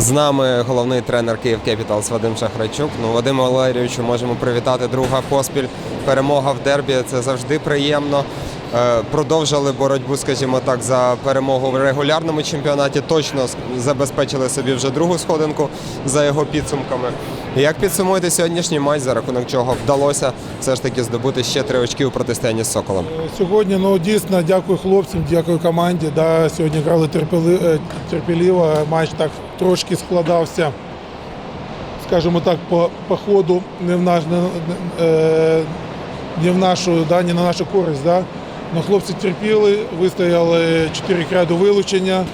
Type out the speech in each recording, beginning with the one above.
З нами головний тренер Київ Кепіталс Вадим Шахрайчук. Ну, Вадим Валерійовичу можемо привітати друга поспіль. Перемога в дербі. Це завжди приємно. Е, Продовжили боротьбу, скажімо так, за перемогу в регулярному чемпіонаті. Точно забезпечили собі вже другу сходинку за його підсумками. Як підсумуєте сьогоднішній матч, за рахунок чого вдалося все ж таки здобути ще три очки у протистоянні з Соколом? Сьогодні ну дійсно дякую хлопцям, дякую команді. Да, сьогодні грали е, терпеливо. Матч так трошки складався, скажімо так, по, по ходу не в наш не, не, е, в нашу, да, не на нашу користь. Да. Но хлопці терпіли, вистояли чотири ряду вилучення,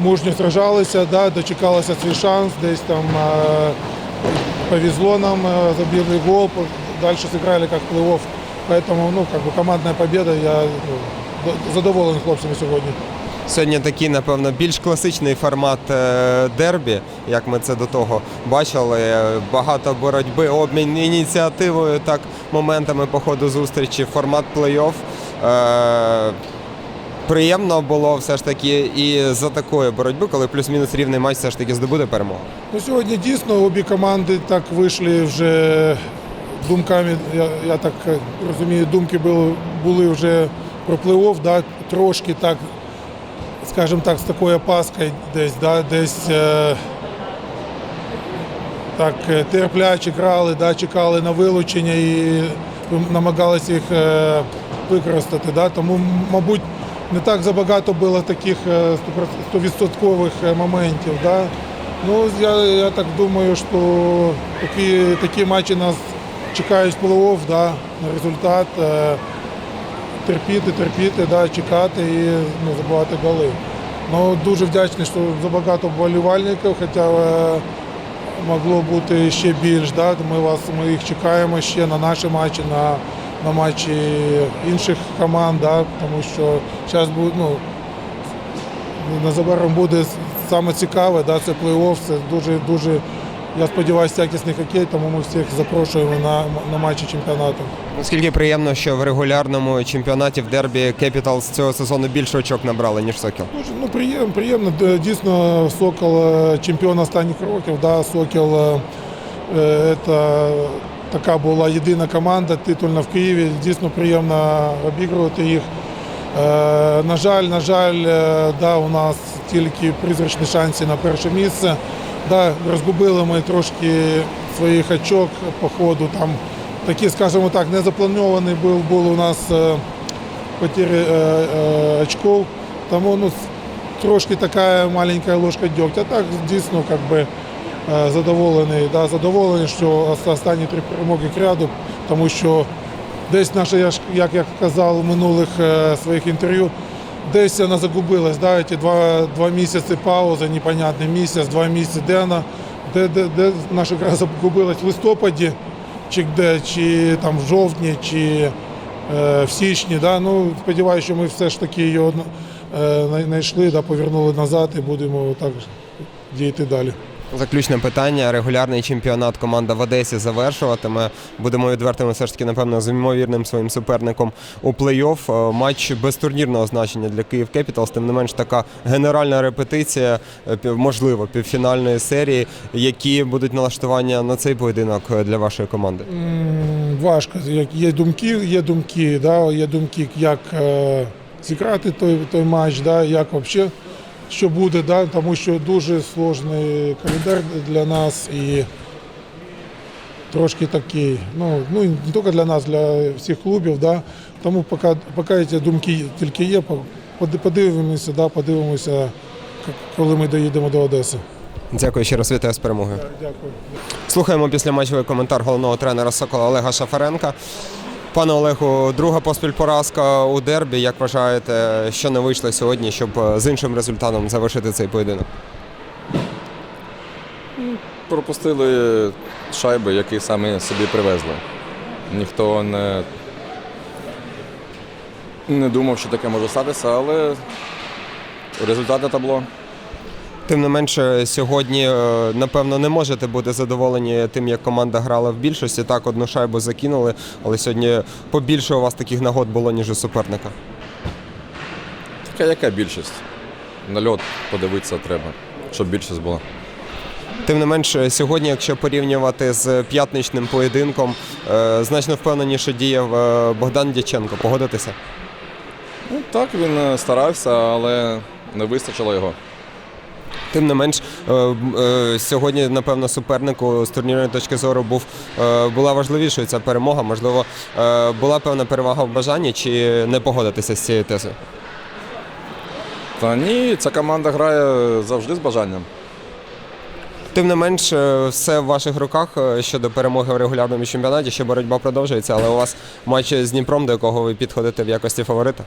мужньо сражалися, да, дочекалися свій шанс, десь там е, повезло нам, э, забили гол, по- дальше сыграли как плей-офф. Поэтому, ну, как бы командная победа, я ну, д- задоволений хлопцями сьогодні. Сьогодні такий, напевно, більш класичний формат е, дербі, як ми це до того бачили. Е, Багато боротьби, обмін ініціативою, так, моментами по ходу зустрічі, формат плей-офф. Е, Приємно було все ж таки і за такої боротьби, коли плюс-мінус рівний матч все ж таки здобуде перемогу. Ну, сьогодні дійсно обі команди так вийшли вже думками, я, я так розумію, думки були, були вже про плей-офф, да, трошки так, скажімо так, з такою опаскою десь, да, десь е, так е, терпляче грали, да, чекали на вилучення і намагалися їх е, використати. Да, тому, мабуть, не так забагато було таких е, 100% е, моментів. Да. Ну, я, я так думаю, що такі, такі матчі нас чекають в плей-офф, да, на результат. Е, терпіти, терпіти, да, чекати і ну, забивати голи. Ну, дуже вдячний, що забагато вболівальників, хоча е, могло бути ще більш. Да. Ми, вас, ми їх чекаємо ще на наші матчі, на, на матчі інших команд, да, тому що зараз буде, ну, незабаром буде саме цікаве, да, це плей-офф, це дуже, дуже, я сподіваюся, якісний хокей, тому ми всіх запрошуємо на, на матчі чемпіонату. Наскільки приємно, що в регулярному чемпіонаті в дербі Capitals цього сезону більше очок набрали, ніж Сокіл. Дуже ну, приємно, приємно. Дійсно, Сокол е, чемпіон останніх років. Да, Сокіл е, е, це така була єдина команда титульна в Києві. Дійсно приємно обігрувати їх. Е, На жаль, на жаль, е, да, у нас тільки призрачні шанси на перше місце. Да, розгубили ми трошки своїх очок по ходу. Там такі, скажімо так, незапланований був, був у нас е, потери очков. Тому ну, трошки така маленька ложка дегтя. Так дійсно как би, е, задоволений, да, задоволений, що останні три перемоги кряду, тому що десь наша, як я казав в минулих е, своїх інтерв'ю, десь вона загубилась. Да, ті два, два місяці паузи, непонятний місяць, два місяці де вона, де, де, де наша гра загубилась в листопаді, чи де, чи там в жовтні, чи е, в січні. Да? Ну, сподіваюся, що ми все ж таки е, знайшли, да, повернули назад і будемо так діяти далі. Заключне питання. Регулярний чемпіонат команда в Одесі завершуватиме. Будемо відвертими все ж таки, напевно, з ймовірним своїм суперником у плей-офф. Е, Матч без турнірного значення для Київ Кепіталс. Тим не менш, така генеральна репетиція, е, можливо, півфінальної серії. Які будуть налаштування на цей поєдинок е, для вашої команди? Важко. Є думки, є думки, да, є думки, як зіграти той, той матч, да, як взагалі, що буде, да, тому що дуже складний календар для нас і трошки такий. Ну, ну не тільки для нас, для всіх клубів. Да, тому поки, поки ці думки тільки є, подивимося, да, подивимося, коли ми доїдемо до Одеси. Дякую ще раз вітаю з перемогою. Дякую. Слухаємо післяматчевий коментар головного тренера Сокола Олега Шафаренка. Пане Олегу, друга поспіль поразка у дербі. Як вважаєте, що не вийшло сьогодні, щоб е, з іншим результатом завершити цей поєдинок? Пропустили шайби, які самі собі привезли. Ніхто не, не думав, що таке може статися, але результати табло. Тим не менше, сьогодні, е, напевно, не можете бути задоволені тим, як команда грала в більшості. Так, одну шайбу закинули, але сьогодні побільше у вас таких нагод було, ніж у суперника. Така яка більшість? На льот подивитися треба, щоб більшість була. Тим не менш, сьогодні, якщо порівнювати з п'ятничним поєдинком, е, значно впевненіше діяв е, Богдан Дяченко. Погодитися? Ну, так, він старався, але не вистачило його. Тим не менш, е, е, сьогодні, напевно, супернику з турнірної точки зору був, е, була важливішою ця перемога. Можливо, була певна перевага в бажанні чи не погодитися з цією тезою? Та ні, ця команда грає завжди з бажанням. Тим не менш, все в ваших руках щодо перемоги в регулярному чемпіонаті. Ще боротьба продовжується, але у вас матч з Дніпром, до якого ви підходите в якості фаворита.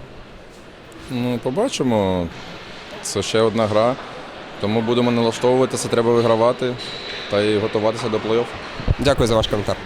Ну, побачимо. Це ще одна гра. Тому будемо налаштовуватися, треба вигравати та й готуватися до плей-офф. Дякую за ваш коментар.